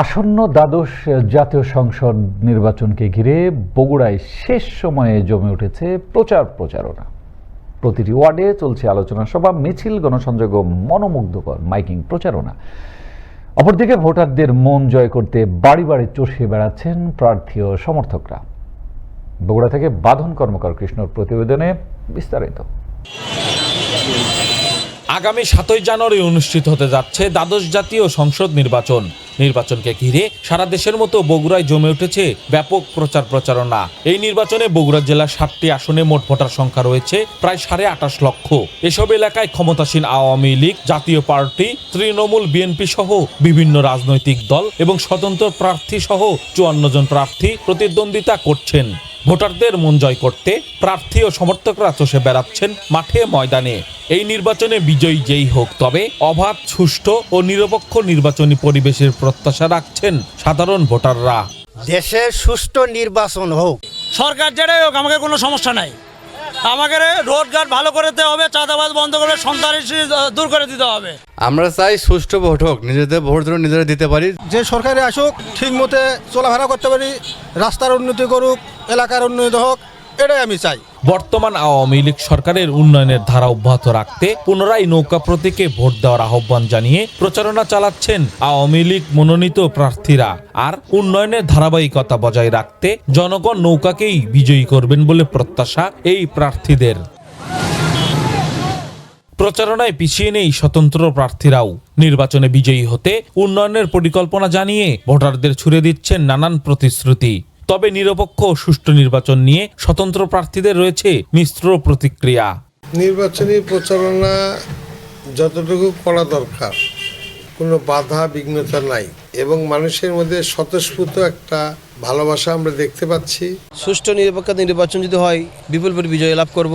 আসন্ন দ্বাদশ জাতীয় সংসদ নির্বাচনকে ঘিরে বগুড়ায় শেষ সময়ে জমে উঠেছে প্রচার প্রচারণা। প্রতিটি ওয়ার্ডে চলছে আলোচনা সভা, মিছিল, গণসংযোগ মনোমুগ্ধকর মাইকিং প্রচারণা। অপরদিকে ভোটারদের মন জয় করতে বাড়ি বাড়ি চষে বেড়াচ্ছেন প্রার্থী ও সমর্থকরা। বগুড়া থেকে বাঁধন কর্মকার কৃষ্ণর প্রতিবেদনে বিস্তারিত। আগামী সাতই জানুয়ারি অনুষ্ঠিত হতে যাচ্ছে দ্বাদশ জাতীয় সংসদ নির্বাচন। নির্বাচনকে ঘিরে সারা দেশের মতো বগুড়ায় জমে উঠেছে ব্যাপক প্রচার প্রচারণা। এই নির্বাচনে বগুড়া জেলার সাতটি আসনে মোট ভোটার সংখ্যা রয়েছে, প্রায় সাড়ে আঠাশ লক্ষ। এসব এলাকায় ক্ষমতাসীন আওয়ামী লীগ, জাতীয় পার্টি, তৃণমূল, বিএনপি সহ বিভিন্ন রাজনৈতিক দল এবং স্বতন্ত্র প্রার্থী সহ চুয়ান্ন জন প্রার্থী প্রতিদ্বন্দ্বিতা করছেন। ভোটারদের মন জয় করতে প্রার্থী ও সমর্থকরা চষে বেড়াচ্ছেন মাঠে ময়দানে। এই নির্বাচনে বিজয়ী যেই হোক তবে অবাধ সুষ্ঠু ও নিরপেক্ষ নির্বাচনী পরিবেশের প্রত্যাশা রাখছেন সাধারণ ভোটাররা। দেশে সুষ্ঠু নির্বাচন হোক। সরকার যেটাই হোক আমাকে কোনো সমস্যা নাই। আমাকে রোডঘাট ভালো করে দিতে হবে চাঁদাবাজ বন্ধ করে সন্ত্রাসী দূর করে দিতে হবে। আমরা চাই সুষ্ঠু ভোট হোক নিজেদের ভোট যেন নিজেরা দিতে পারি। যে সরকারে আসুক ঠিক মতে চলাফেরা করতে পারি রাস্তার উন্নতি করুক এলাকার উন্নয়ন হোক, এটাই আমি চাই। বর্তমান আওয়ামী লীগ সরকারের উন্নয়নের ধারা অব্যাহত রাখতে পুনরায় নৌকা প্রতীকে ভোট দেওয়ার আহ্বান জানিয়ে প্রচারণা চালাচ্ছেন আওয়ামী লীগ মনোনীত প্রার্থীরা। আর উন্নয়নের ধারাবাহিকতা বজায় রাখতে জনগণ নৌকাকেই বিজয়ী করবেন বলে প্রত্যাশা এই প্রার্থীদের। প্রচারণায় পিছিয়ে নেই স্বতন্ত্র প্রার্থীরাও। নির্বাচনে বিজয়ী হতে উন্নয়নের পরিকল্পনা জানিয়ে ভোটারদের ছুড়ে দিচ্ছেন নানান প্রতিশ্রুতি। তবে নিরপেক্ষ সুষ্ঠু নির্বাচন নিয়ে স্বতন্ত্র প্রার্থীদের রয়েছে মিশ্র প্রতিক্রিয়া। নির্বাচনী প্রচারণা যতটুকু করা দরকার কোনো বাধা বিঘ্নতা নাই এবং মানুষের মধ্যে স্বতঃস্ফূর্ত একটা ভালোবাসা আমরা দেখতে পাচ্ছি। সুষ্ঠু নিরপেক্ষ নির্বাচন যদি হয় বিপুল পরি বিজয় লাভ করব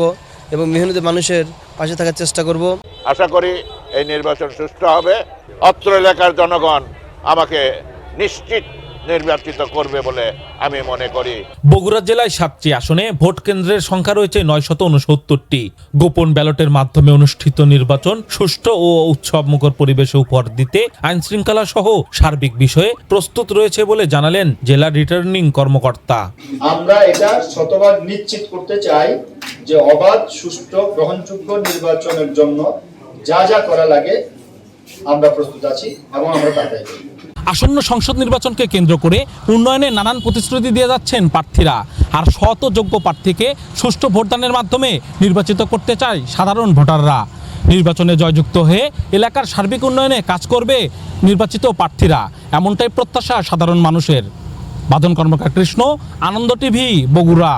এবং মেহনতি মানুষের পাশে থাকার চেষ্টা করব। আশা করি এই নির্বাচন সুষ্ঠু হবে। অত্র এলাকার জনগণ আমাকে নিশ্চিত নির্বাচিত করবে বলে আমি মনে করি। বগুড়া জেলায় সাতটি আসনে ভোট কেন্দ্রের সংখ্যা রয়েছে নয়শত উনসত্তরটি। গোপন ব্যালটের মাধ্যমে অনুষ্ঠিত নির্বাচন সুষ্ঠু ও উৎসবমুখর পরিবেশে উপহার দিতে আইন শৃঙ্খলা সহ সার্বিক বিষয়ে প্রস্তুত রয়েছে বলে জানালেন জেলা রিটার্নিং কর্মকর্তা। আমরা এটা শতভাগ নিশ্চিত করতে চাই যে অবাধ সুষ্ঠু গ্রহণযোগ্য নির্বাচনের জন্য যা যা করা লাগে আমরা প্রস্তুত আছি এবং আমরা তা আসন্ন সংসদ নির্বাচনকে কেন্দ্র করে উন্নয়নে নানান প্রতিশ্রুতি দিয়ে যাচ্ছেন প্রার্থীরা। আর শত যোগ্য প্রার্থীকে সুষ্ঠু ভোটদানের মাধ্যমে নির্বাচিত করতে চায় সাধারণ ভোটাররা। নির্বাচনে জয়যুক্ত হয়ে এলাকার সার্বিক উন্নয়নে কাজ করবে নির্বাচিত প্রার্থীরা। এমনটাই প্রত্যাশা সাধারণ মানুষের। বাদন কর্মকার কৃষ্ণ, আনন্দ টিভি, বগুড়া।